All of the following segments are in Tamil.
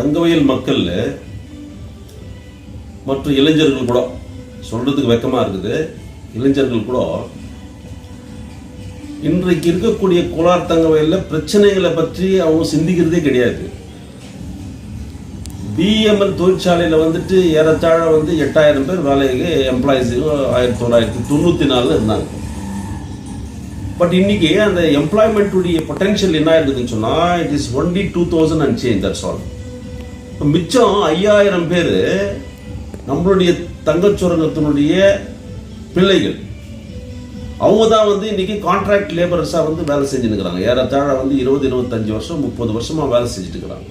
தங்கவயல் மக்கள் மற்ற இளைஞர்கள் கூட சொல்றதுக்கு வெக்கமா இருக்குது. இளைஞர்கள் கூட இன்றைக்கு இருக்கக்கூடிய கோலார் தங்கவயல்ல பிரச்சனைகளை பற்றி அவங்க சிந்திக்கிறதே கிடையாது. பிஎம்எல் தொழிற்சாலையில் வந்துட்டு ஏறத்தாழ வந்து எட்டாயிரம் பேர் வேலைக்கு எம்ப்ளாயிஸும் ஆயிரத்தி தொள்ளாயிரத்தி தொண்ணூற்றி நாலில் இருந்தாங்க. பட் இன்னைக்கு அந்த எம்ப்ளாய்மெண்ட்டுடைய பொட்டன்ஷியல் என்ன இருக்குதுன்னு சொன்னால் it is only two thousand and change that's all மிச்சம் ஐயாயிரம் பேர் நம்மளுடைய தங்கச்சுரங்கத்தினுடைய பிள்ளைகள். அவங்க தான் வந்து இன்னைக்கு கான்ட்ராக்ட் லேபரர்ஸாக வந்து வேலை செஞ்சுருக்கிறாங்க இருக்கிறாங்க ஏறத்தாழ வந்து இருபது இருபத்தஞ்சு வருஷம் முப்பது வருஷமாக வேலை செஞ்சுட்டு இருக்கிறாங்க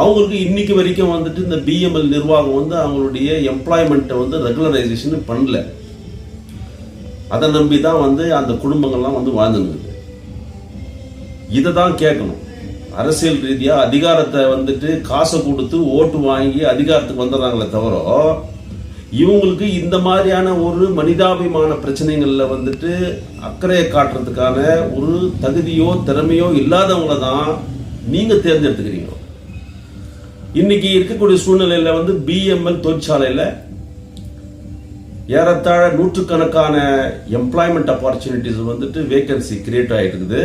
அவங்களுக்கு இன்னைக்கு வரைக்கும் வந்துட்டு இந்த பிஎம்எல் நிர்வாகம் வந்து அவங்களுடைய எம்ப்ளாய்மெண்ட்டை வந்து ரெகுலரைசேஷன் பண்ணல. அதை நம்பி தான் வந்து அந்த குடும்பங்கள்லாம் வந்து வாழ்ந்துருக்குது இதை தான் கேட்கணும். அரசியல் ரீதியா அதிகாரத்தை வந்துட்டு காசை கொடுத்து ஓட்டு வாங்கி அதிகாரத்துக்கு வந்துடுறாங்களே தவிர இவங்களுக்கு இந்த மாதிரியான ஒரு மனிதாபிமான பிரச்சனைகளில் வந்துட்டு அக்கறையை காட்டுறதுக்கான ஒரு தகுதியோ திறமையோ இல்லாதவங்கள தான் நீங்கள் தேர்ந்தெடுத்துக்கிறீங்க இன்னைக்கு இருக்கக்கூடிய சூழ்நிலையில் வந்து பிஎம்எல் தொழிற்சாலையில் ஏறத்தாழ நூற்றுக்கணக்கான எம்ப்ளாய்மெண்ட் ஆப்பர்ச்சுனிட்டிஸ் வந்துட்டு வேகன்சி கிரியேட் ஆகிட்டு இருக்குது.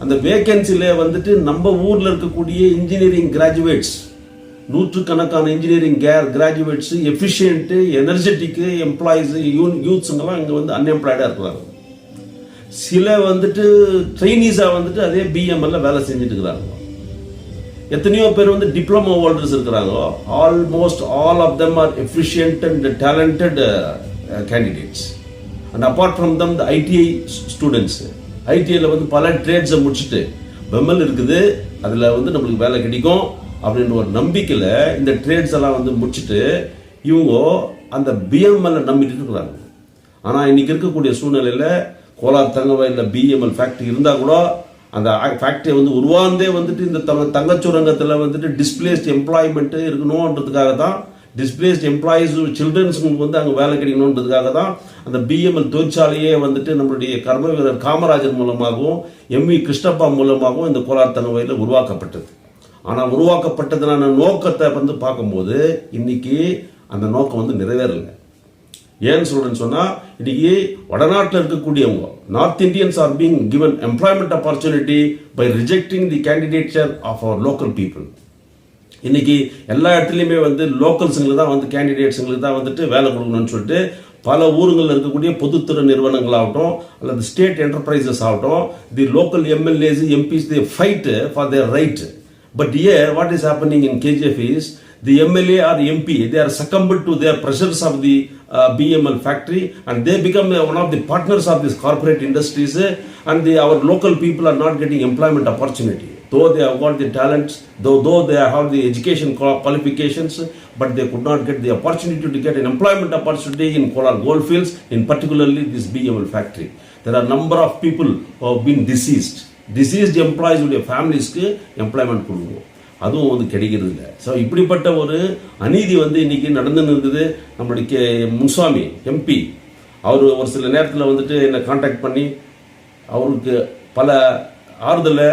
அந்த வேகன்சில வந்துட்டு நம்ம ஊரில் இருக்கக்கூடிய இன்ஜினியரிங் கிராஜுவேட்ஸ் நூற்றுக்கணக்கான engineering care graduates efficient energetic employees யூத்ஸுங்கெல்லாம் இங்கே வந்து அன்எம்ப்ளாய்டாக இருக்கிறாங்க. சில வந்துட்டு ட்ரைனீஸாக வந்துட்டு அதே பிஎம்எல்ல வேலை செஞ்சுட்டு இருக்கிறாங்க. எத்தனையோ பேர் வந்து டிப்ளமோ ஹோல்டர்ஸ் இருக்கிறாங்களோ almost all of them are efficient and talented candidates and apart from them the ITI students ஐடிஐயில் வந்து பல ட்ரேட்ஸை முடிச்சுட்டு பெம்மல் இருக்குது அதில் வந்து நம்மளுக்கு வேலை கிடைக்கும் அப்படின்ற ஒரு நம்பிக்கையில் இந்த ட்ரேட்ஸ் எல்லாம் வந்து முடிச்சுட்டு இவங்க அந்த பிஎம்எல்ல நம்பிட்டு இருக்கிறாங்க. ஆனால் இன்னைக்கு இருக்கக்கூடிய சூழ்நிலையில் கோலார் தங்கவயலில் பிஎம்எல் ஃபேக்ட்ரி இருந்தால் கூட அந்த ஃபேக்ட்ரியை வந்து உருவாந்தே வந்துட்டு இந்த தங்க தங்கச்சுரங்கத்தில் வந்துட்டு டிஸ்பிளேஸ்ட் எம்ப்ளாய்மெண்ட்டு இருக்கணுன்றதுக்காக தான் டிஸ்பிளேஸ்ட் எம்ப்ளாயீஸ் சில்ட்ரன்ஸுக்கு வந்து அங்கே வேலை கிடைக்கணுன்றதுக்காக தான் அந்த பிஎம்எல் தொழிற்சாலையே வந்துட்டு நம்மளுடைய கர்ம வீரர் காமராஜர் மூலமாகவும் எம்வி கிருஷ்ணப்பா மூலமாகவும் இந்த கோலார் தங்கவயலில் உருவாக்கப்பட்டது. ஆனால் உருவாக்கப்பட்டதுனான நோக்கத்தை வந்து பார்க்கும்போது இன்னைக்கு அந்த நோக்கம் வந்து நிறைவேறலை. ஏன்னு சொல்கிறேன்னு சொன்னால் இன்னைக்கு வடநாட்டில் இருக்கக்கூடியவங்க north Indians are being given employment opportunity by rejecting the candidature of our local people இன்னைக்கு எல்லா இடத்துலையுமே வந்து லோக்கல்ஸுங்களுக்கு தான் வந்து கேண்டிடேட்ஸுங்களுக்கு தான் வந்துட்டு வேலை கொடுக்கணும்னு சொல்லிட்டு பல ஊருங்களில் இருக்கக்கூடிய பொதுத்துறை நிறுவனங்களாகட்டும் அல்லது ஸ்டேட் என்டர்பிரைசஸ் ஆகட்டும் the local MLAs MPs the fight for their right but here what is happening in KGF is the MLA or the MP they are succumbed to their pressures of the uh, BML factory and they become uh, one of the partners of these corporate industries uh, and the, our local people are not getting employment opportunity though they have got the talents though though they have the education qual- qualifications but they could not get the opportunity to get an employment opportunity in Kolar Goldfields in particularly this BML factory there are number of people who have been deceased deceased employees உடைய ஃபேமிலிஸ்க்கு எம்ப்ளாய்மெண்ட் கொடுக்கணும் அதுவும் வந்து கிடைக்கிறது இல்லை ஸோ இப்படிப்பட்ட ஒரு அநீதி வந்து இன்னைக்கு நடந்துன்னு இருக்குது நம்மளுடைய கே முன்சாமி எம்பி அவர் ஒரு சில நேரத்தில் வந்துட்டு என்னை காண்டாக்ட் பண்ணி அவருக்கு பல ஆறுதலை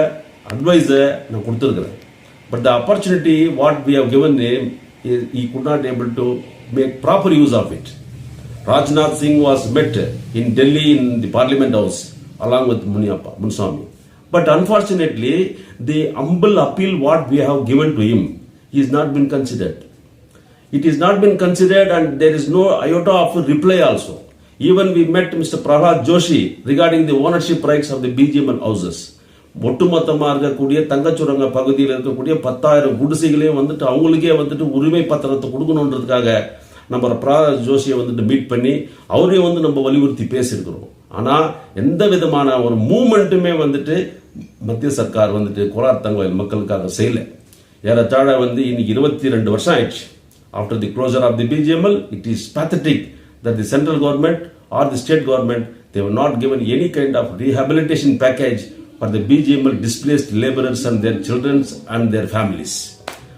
அட்வைஸை நான் கொடுத்துருக்குறேன் but the opportunity what we have given name we could not able to make proper use of it Rajnath Singh was met in Delhi in the Parliament House along with Muniappa, Munswamy. But unfortunately, the humble appeal what we have given to him is not been considered. It is not been considered and there is no iota of reply also. Even we met Mr. Prahlad Joshi regarding the ownership rights of the BGML houses. ஒட்டுமொத்தமாக இருக்கக்கூடிய தங்கச்சுரங்க பகுதியில் இருக்கக்கூடிய பத்தாயிரம் குடிசைகளையும் வந்துட்டு அவங்களுக்கே வந்துட்டு உரிமை பத்திரத்தை கொடுக்கணுன்றதுக்காக நம்ம பிரகாஷ் ஜோஷியை வந்துட்டு மீட் பண்ணி அவரையும் வந்து நம்ம வலியுறுத்தி பேசியிருக்கிறோம். ஆனால் எந்த விதமான ஒரு மூமெண்ட்டுமே வந்துட்டு மத்திய சர்க்கார் வந்துட்டு கோலார் மக்களுக்காக செய்யலை. ஏறத்தாழ வந்து இன்னைக்கு இருபத்தி ரெண்டு வருஷம் ஆயிடுச்சு. After the closure of the BGML it is pathetic that the central government or the state government they've not given any kind of rehabilitation package for the BGML displaced laborers and their children and their families.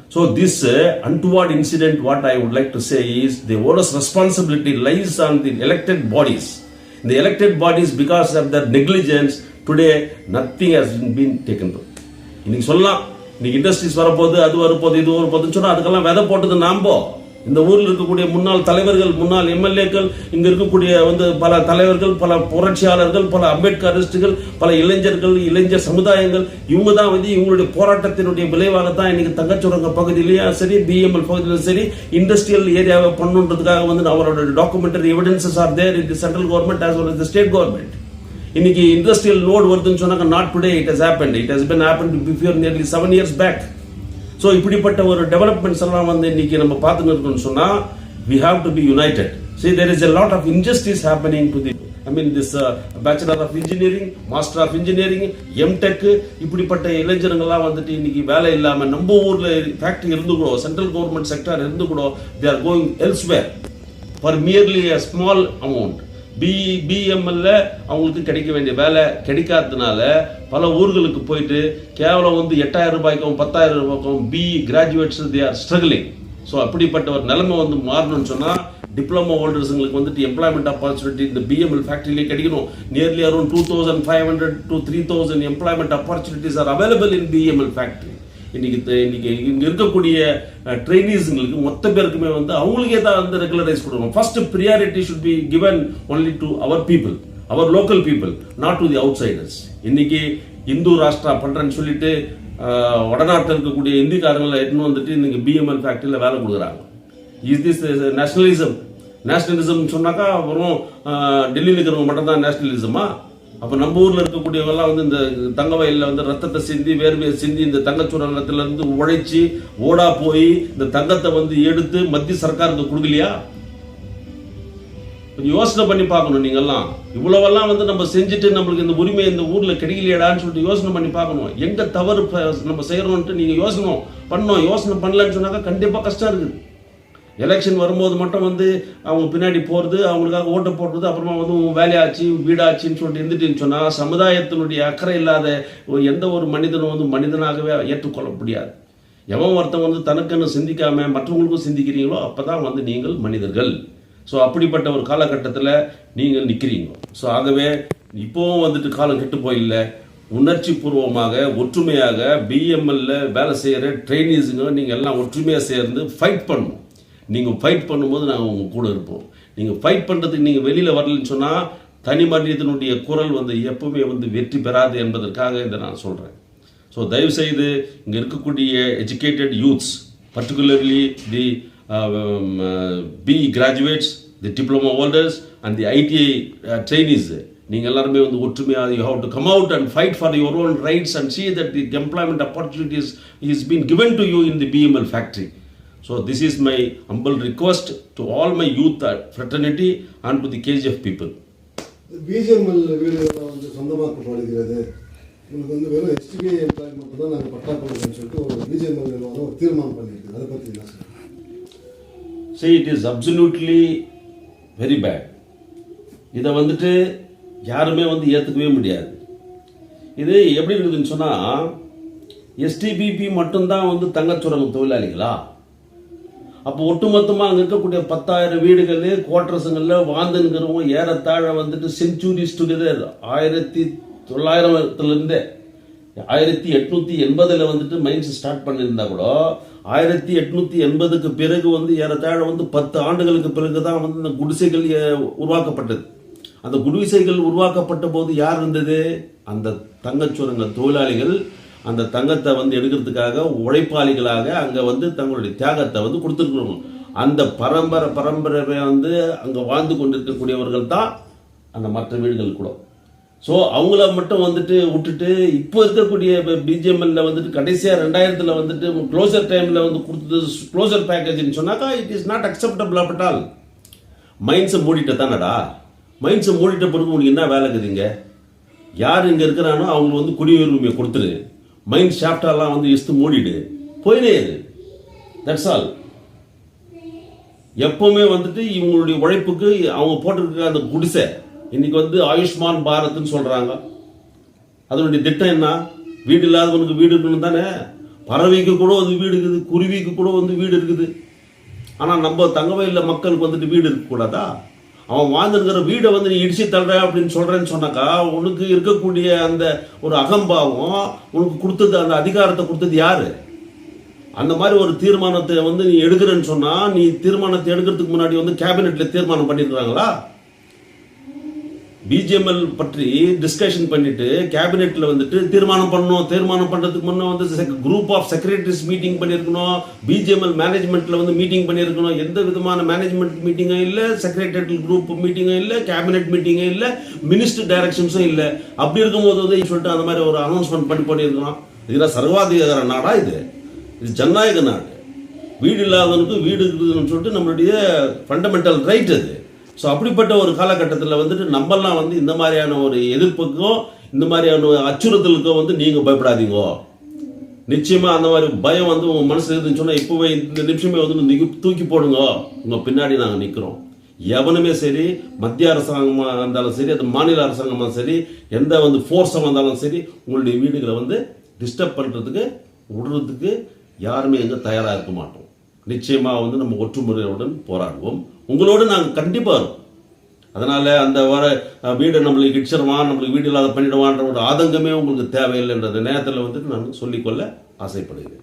So this uh, untoward incident, what I would like to say is the onus responsibility lies on the elected bodies. The elected bodies, because of their negligence, today nothing has been taken. இன்னைக்கு சொல்லலாம் இன்னைக்கு இண்டஸ்ட்ரீஸ் வரப்போகுது அது வரப்போகுது இது வரப்போகுதுன்னு சொன்னால் அதுக்கெல்லாம் விதை போட்டது நாம்போ இந்த ஊரில் இருக்கக்கூடிய முன்னாள் தலைவர்கள் முன்னாள் எம்எல்ஏக்கள் இங்கே இருக்கக்கூடிய வந்து பல தலைவர்கள் பல புரட்சியாளர்கள் பல அம்பேத்கரிஸ்டுகள் பல இளைஞர்கள் இளைஞர் சமுதாயங்கள் இவங்க தான் வந்து இவங்களுடைய போராட்டத்தினுடைய விளைவாக தான் இன்னைக்கு தங்கச்சுரங்க பகுதியிலேயும் சரி பிஎம்எல் பகுதியிலும் சரி இண்டஸ்ட்ரியல் ஏரியாவை பண்ணுன்றதுக்காக வந்து அவரோட documentary evidences are there in the central government as well as state government இன்னைக்கு இண்டஸ்ட்ரியல் லோட் வருதுன்னு சொன்னாங்க not today it has happen it has been happen before nearly seven years back so இப்படிப்பட்ட ஒரு டெவலப்மெண்ட்ஸ் எல்லாம் வந்து இன்னைக்கு நம்ம பார்த்துன்னு இருக்கோம்னு சொன்னால் we have to be united see there is a lot of injustice happening to the I mean this bachelor of engineering master of engineering MTech MTech இப்படிப்பட்ட இளைஞர்கள்லாம் வந்துட்டு இன்னைக்கு வேலை இல்லாமல் நம்ம ஊரில் ஃபேக்ட்ரி இருந்து கூட சென்ட்ரல் கவர்மெண்ட் செக்டர் இருந்து கூட they are going elsewhere for merely a small amount B பிஎம்எல்ல அவங்களுக்கு கிடைக்க வேண்டிய வேலை கிடைக்காததுனால பல ஊர்களுக்கு போயிட்டு கேவலம் வந்து எட்டாயிரம் ரூபாய்க்கும் பத்தாயிரம் ரூபாய்க்கும் B graduates they are struggling so அப்படிப்பட்ட ஒரு நிலைமை வந்து மாறணும்னு சொன்னால் டிப்ளமோ ஹோல்டர்ஸுங்களுக்கு வந்துட்டு எம்ப்ளாய்மெண்ட் ஆப்பர்ச்சுனிட்டி இந்த பிஎம்எல் ஃபேக்ட்ரியிலே கிடைக்கணும். Nearly around two thousand five hundred to three thousand employment opportunities are available in BML factory இன்னைக்கு இன்னைக்கு இங்கே இருக்கக்கூடிய ட்ரைனீஸுங்களுக்கு மொத்த பேருக்குமே வந்து அவங்களுக்கே தான் வந்து ரெகுலரைஸ் கொடுக்கணும். First priority should be given only to our people our local people not to the outsiders இன்னைக்கு இந்து ராஷ்டிரா பண்ணுறேன்னு சொல்லிட்டு வடநாட்டில் இருக்கக்கூடிய இந்திக்காரங்களை எட்டுன்னு வந்துட்டு இன்னைக்கு பிஎம்எல் ஃபேக்டரியில் வேலை கொடுக்குறாங்க. இஸ் திஸ் நேஷனலிசம் நேஷனலிசம் சொன்னாக்கா அப்புறம் டெல்லியில் இருக்கிறவங்க மட்டும் தான் நேஷனலிசமா அப்போ நம்ம ஊரில் இருக்கக்கூடியவங்கெல்லாம் வந்து இந்த தங்க வயலில் வந்து ரத்தத்தை சிந்தி வேர்வையை சிந்தி இந்த தங்கச் இருந்து உழைச்சி ஓடா போய் இந்த தங்கத்தை வந்து எடுத்து மத்திய சர்க்காருக்கு கொடுக்கலையா? கொஞ்சம் யோசனை பண்ணி பார்க்கணும் நீங்கள்லாம் இவ்வளவெல்லாம் வந்து நம்ம செஞ்சுட்டு நம்மளுக்கு இந்த உரிமை இந்த ஊரில் கிடைக்கலையடான்னு சொல்லிட்டு யோசனை பண்ணி பார்க்கணும். எங்கே தவறு நம்ம செய்கிறோன்ட்டு நீங்கள் யோசனை பண்ணோம் யோசனை பண்ணலன்னு சொன்னாக்கா கண்டிப்பாக கஷ்டம் இருக்குது. எலெக்ஷன் வரும்போது மட்டும் வந்து அவங்க பின்னாடி போகிறது அவங்களுக்காக ஓட்டு போடுறது அப்புறமா வந்து உன் வேலையாச்சு வீடாச்சுன்னு சொல்லிட்டு இருந்துட்டுன்னு சொன்னால் சமுதாயத்தினுடைய அக்கறை இல்லாத ஒரு எந்த ஒரு மனிதனும் வந்து மனிதனாகவே ஏற்றுக்கொள்ள முடியாது. எவன் ஒருத்தன் வந்து தனக்குன்னு சிந்திக்காம மற்றவங்களுக்கும் சிந்திக்கிறீங்களோ அப்போ தான் வந்து நீங்கள் மனிதர்கள். ஸோ அப்படிப்பட்ட ஒரு காலகட்டத்தில் நீங்கள் நிற்கிறீங்க ஸோ ஆகவே இப்போவும் வந்துட்டு காலம் கெட்டு போயில்லை. உணர்ச்சி பூர்வமாக ஒற்றுமையாக பிஎம்எல்ல வேலை செய்கிற ட்ரைனீஸுங்க நீங்கள் எல்லாம் ஒற்றுமையாக சேர்ந்து ஃபைட் பண்ணணும். நீங்கள் ஃபைட் பண்ணும்போது நாங்கள் உங்கள் கூட இருப்போம். நீங்கள் ஃபைட் பண்ணுறதுக்கு நீங்கள் வெளியில் வரலன்னு சொன்னால் தனி மனிதனுடைய குரல் வந்து எப்பவுமே வந்து வெற்றி பெறாது என்பதற்காக இதை நான் சொல்கிறேன் ஸோ தயவுசெய்து இங்கே இருக்கக்கூடிய educated youths particularly the B graduates the diploma holders and the ITI trainees நீங்கள் எல்லாருமே வந்து ஒற்றுமையாக you have to come out and fight for your own rights and see that the employment opportunities is been given to you in the BML factory So this is my humble request to all my youth fraternity and to the KGF people. BGML வீடுகள்லாம் வந்து சொந்தமாக்கப்படுகிறது உங்களுக்கு வந்து வெறும் எஸ்டிபி எம்ப்ளாய் மட்டும் தான் நாங்கள் பட்டா கொடுக்குறோம்னு சொல்லிட்டு ஒரு பிஜிஎம்எல் நிறுவனம் ஒரு தீர்மானம் பண்ணியிருக்கு அதை பற்றி என்ன sir See, it is absolutely very bad. இதை வந்துட்டு யாருமே வந்து ஏற்றுக்கவே முடியாது. இது எப்படி இருக்குதுன்னு சொன்னால் எஸ்டிபிபி மட்டும்தான் வந்து தங்கச்சுரங்க தொழிலாளிகளா? அப்போ ஒட்டுமொத்தமாக அங்கே இருக்கக்கூடிய பத்தாயிரம் வீடுகள் குவார்டர்ஸுங்களில் வாழ்ந்துங்கிறவங்க ஏறத்தாழ வந்துட்டு செஞ்சுரிஸ் டுகெதர் ஆயிரத்தி தொள்ளாயிரத்துலேருந்தே ஆயிரத்தி எட்நூற்றி எண்பதில் வந்துட்டு மைன்ஸ் ஸ்டார்ட் பண்ணியிருந்தா கூட ஆயிரத்தி எட்நூற்றி எண்பதுக்கு பிறகு வந்து ஏறத்தாழ வந்து பத்து ஆண்டுகளுக்கு பிறகு தான் வந்து இந்த குடிசைகள் உருவாக்கப்பட்டது. அந்த குடிசைகள் உருவாக்கப்பட்ட போது யார் இருந்தது? அந்த தங்கச்சுரங்க தொழிலாளிகள் அந்த தங்கத்தை வந்து எடுக்கிறதுக்காக உழைப்பாளிகளாக அங்கே வந்து தங்களுடைய தியாகத்தை வந்து கொடுத்துருக்கணும். அந்த பரம்பரை பரம்பரை வந்து அங்கே வாழ்ந்து கொண்டிருக்கக்கூடியவர்கள் தான் அந்த மற்ற வீடுகள் கூட. ஸோ அவங்கள மட்டும் வந்துட்டு விட்டுட்டு இப்போ இருக்கக்கூடிய பிஜிஎம்எல்ல வந்துட்டு கடைசியாக ரெண்டாயிரத்தில் வந்துட்டு க்ளோசர் டைமில் வந்து கொடுத்தது க்ளோசர் பேக்கேஜ்னு சொன்னாக்கா இட் இஸ் நாட் அக்செப்டபிள் அப்பட்டால் மைண்ட்ஸை மூடிட்ட தானடா? மைண்ட்ஸை மூடிட்ட பிறகு உனக்கு என்ன வேலை இருக்குதுங்க யார் இங்கே இருக்கிறானோ அவங்களுக்கு வந்து குடியுரிமையை கொடுத்துரு. மைண்ட் ஷாப்டெல்லாம் வந்து இஸ்து மூடிடு. போயினே இரு. தட்ஸ் ஆல் எப்பவுமே வந்துட்டு இவங்களுடைய உழைப்புக்கு அவங்க போட்டிருக்க அந்த குடிசை இன்னைக்கு வந்து ஆயுஷ்மான் பாரத்னு சொல்றாங்க. அதனுடைய திட்டம் என்ன? வீடு இல்லாதவனுக்கு வீடு இருக்கணும் தானே? பறவைக்கு கூட வந்து வீடு இருக்குது குருவிக்கு கூட வந்து வீடு இருக்குது. ஆனால் நம்ம தங்கவயலில் மக்களுக்கு வந்துட்டு வீடு இருக்கக்கூடாதா? அவன் வாழ்ந்துருக்கிற வீடை வந்து நீ இடிச்சு தள்ளுற அப்படின்னு சொல்கிறேன்னு சொன்னாக்கா உனக்கு இருக்கக்கூடிய அந்த ஒரு அகம்பாவம் உனக்கு கொடுத்தது அந்த அதிகாரத்தை கொடுத்தது யார்? அந்த மாதிரி ஒரு தீர்மானத்தை வந்து நீ எடுக்கிறேன்னு சொன்னால் நீ தீர்மானத்தை எடுக்கிறதுக்கு முன்னாடி வந்து கேபினெட்டில் தீர்மானம் பண்ணியிருக்கிறாங்களா பிஜிஎம்எல் பற்றி டிஸ்கஷன் பண்ணிட்டு கேபினெட்ல வந்துட்டு தீர்மானம் பண்ணணும் தீர்மானம் பண்றதுக்கு முன்னே வந்து குரூப் ஆஃப் செக்ரட்டரிஸ் மீட்டிங் பண்ணியிருக்கணும் பிஜிஎம்எல் மேனேஜ்மெண்ட்ல வந்து மீட்டிங் பண்ணியிருக்கணும் எந்த விதமான மேனேஜ்மெண்ட் மீட்டிங்கும் இல்லை செக்ரட்டரியல் குரூப் மீட்டிங்கும் இல்லை கேபினெட் மீட்டிங்கும் இல்லை மினிஸ்டர் டைரக்ஷன்ஸும் இல்லை. அப்படி இருக்கும்போது வந்து சொல்லிட்டு அந்த மாதிரி ஒரு அனௌன்ஸ்மெண்ட் பண்ணி பண்ணியிருக்கணும் இதெல்லாம் சர்வாதிகார நாடா இது. இது ஜனநாயக நாடு. வீடு இல்லாதவனுக்கு வீடு இருக்குதுன்னு சொல்லிட்டு நம்மளுடைய ஃபண்டமெண்டல் ரைட் அது. ஸோ அப்படிப்பட்ட ஒரு காலகட்டத்தில் வந்துட்டு நம்மெல்லாம் வந்து இந்த மாதிரியான ஒரு எதிர்ப்புக்கும் இந்த மாதிரியான ஒரு அச்சுறுத்தலுக்கும் வந்து நீங்கள் பயப்படாதீங்க. நிச்சயமாக அந்த மாதிரி பயம் வந்து உங்கள் மனசு இருந்துன்னு சொன்னால் இப்போவே இந்த நிமிஷமே வந்து நீங்கள் தூக்கி போடுங்க. உங்கள் பின்னாடி நாங்கள் நிற்கிறோம் எவனுமே சரி மத்திய அரசாங்கமாக இருந்தாலும் சரி அது மாநில அரசாங்கமா சரி எந்த வந்து ஃபோர்ஸாக வந்தாலும் சரி உங்களுடைய வீடுகளை வந்து டிஸ்டர்ப் பண்ணுறதுக்கு விடுறதுக்கு யாருமே எங்கே தயாராக இருக்க மாட்டோம். நிச்சயமாக வந்து நம்ம ஒற்றுமுறையுடன் போராடுவோம். உங்களோடு நாங்கள் கண்டிப்பாக இருப்போம். அதனால் அந்த வர வீடு வீடை நம்மளுக்கு இடிச்சிருவான் நம்மளுக்கு வீடு இல்லாத பண்ணிடுவான்ற ஒரு ஆதங்கமே உங்களுக்கு தேவையில்லைன்ற நேரத்தில் வந்துட்டு நான் சொல்லிக்கொள்ள ஆசைப்படுகிறேன்.